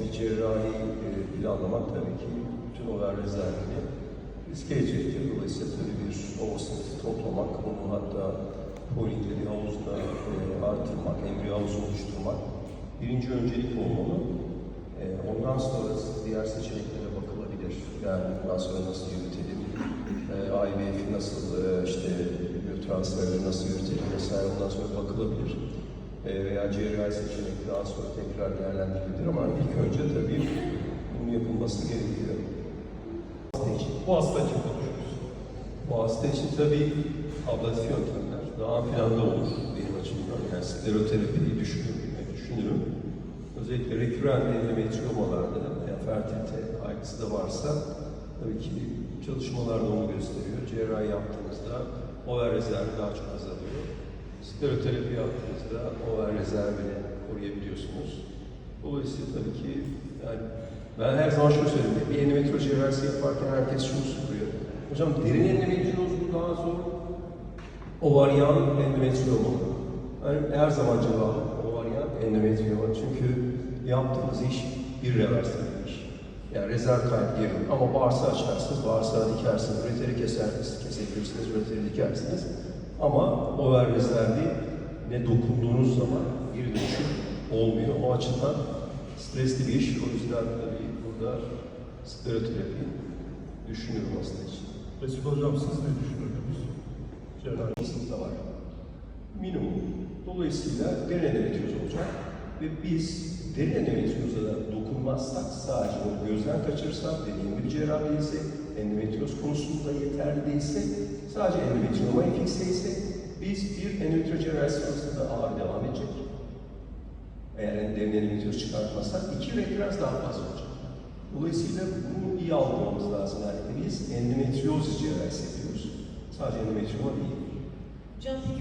bir cerrahi e, planlamak tabii ki bütün over rezervini riske edecektir. Dolayısıyla tabii bir ovosit toplamak, bunu hatta polinde bir havuzda e, artırmak, embriyo havuzu oluşturmak birinci öncelik olmalı. E, ondan sonra diğer seçeneklere bakılabilir. Yani bundan sonra nasıl yürütelim, e, IVF'i nasıl, e, işte transferleri nasıl yürütelim vesaire ondan sonra bakılabilir. E, veya cerrahi seçenek daha sonra tekrar değerlendirilebilir ama ilk önce tabii bunun yapılması gerekiyor. Bu hasta için konuşuyoruz. Bu hasta için tabii ablatif yöntemler daha planda olur benim açımdan. Yani skleroterapiyi düşünürüm. Yani düşünürüm. Özellikle reküren endometriomalarda veya fertilite kaygısı da varsa tabii ki çalışmalar da onu gösteriyor. Cerrahi yaptığımızda over rezervi daha çok azalıyor. Skleroterapi yaptığınızda over rezervini koruyabiliyorsunuz. Dolayısıyla tabii ki yani ben her zaman şunu söylüyorum. Bir endometrio cerrahisi yaparken herkes şunu soruyor. Hocam derin endometrioz mu daha zor? Ovaryan endometrioma. Yani her zaman cevabım ovaryan endometrioma. Çünkü yaptığımız iş bir reversible bir iş. Yani rezerv kaybı geri ama bağırsağı açarsınız, bağırsağı dikersiniz, üreteri kesersiniz, kesebilirsiniz, üreteri dikersiniz. Ama over rezervi ne dokunduğunuz zaman geri dönüşüm olmuyor. O açıdan stresli bir iş. O yüzden tabii burada skleroterapi düşünüyorum hasta için. Resul Hocam siz ne düşünüyorsunuz? Cerrahi. Aslında var. Minimum. Dolayısıyla derin endometrioz olacak. Ve biz derin da dokunmazsak, sadece gözden kaçırırsak, dediğim gibi cerrahi değilse, endometrioz konusunda yeterli değilse, sadece endometrioma enfikse ise biz bir endometrio cerrahisi sonrasında da ağır devam edecek. Eğer derin endometrioz çıkartmazsak iki rekürans daha fazla olacak. Dolayısıyla bunu iyi algılamamız lazım. Yani biz endometriozis cerrahisi yapıyoruz. Sadece endometrioma değil. Hocam peki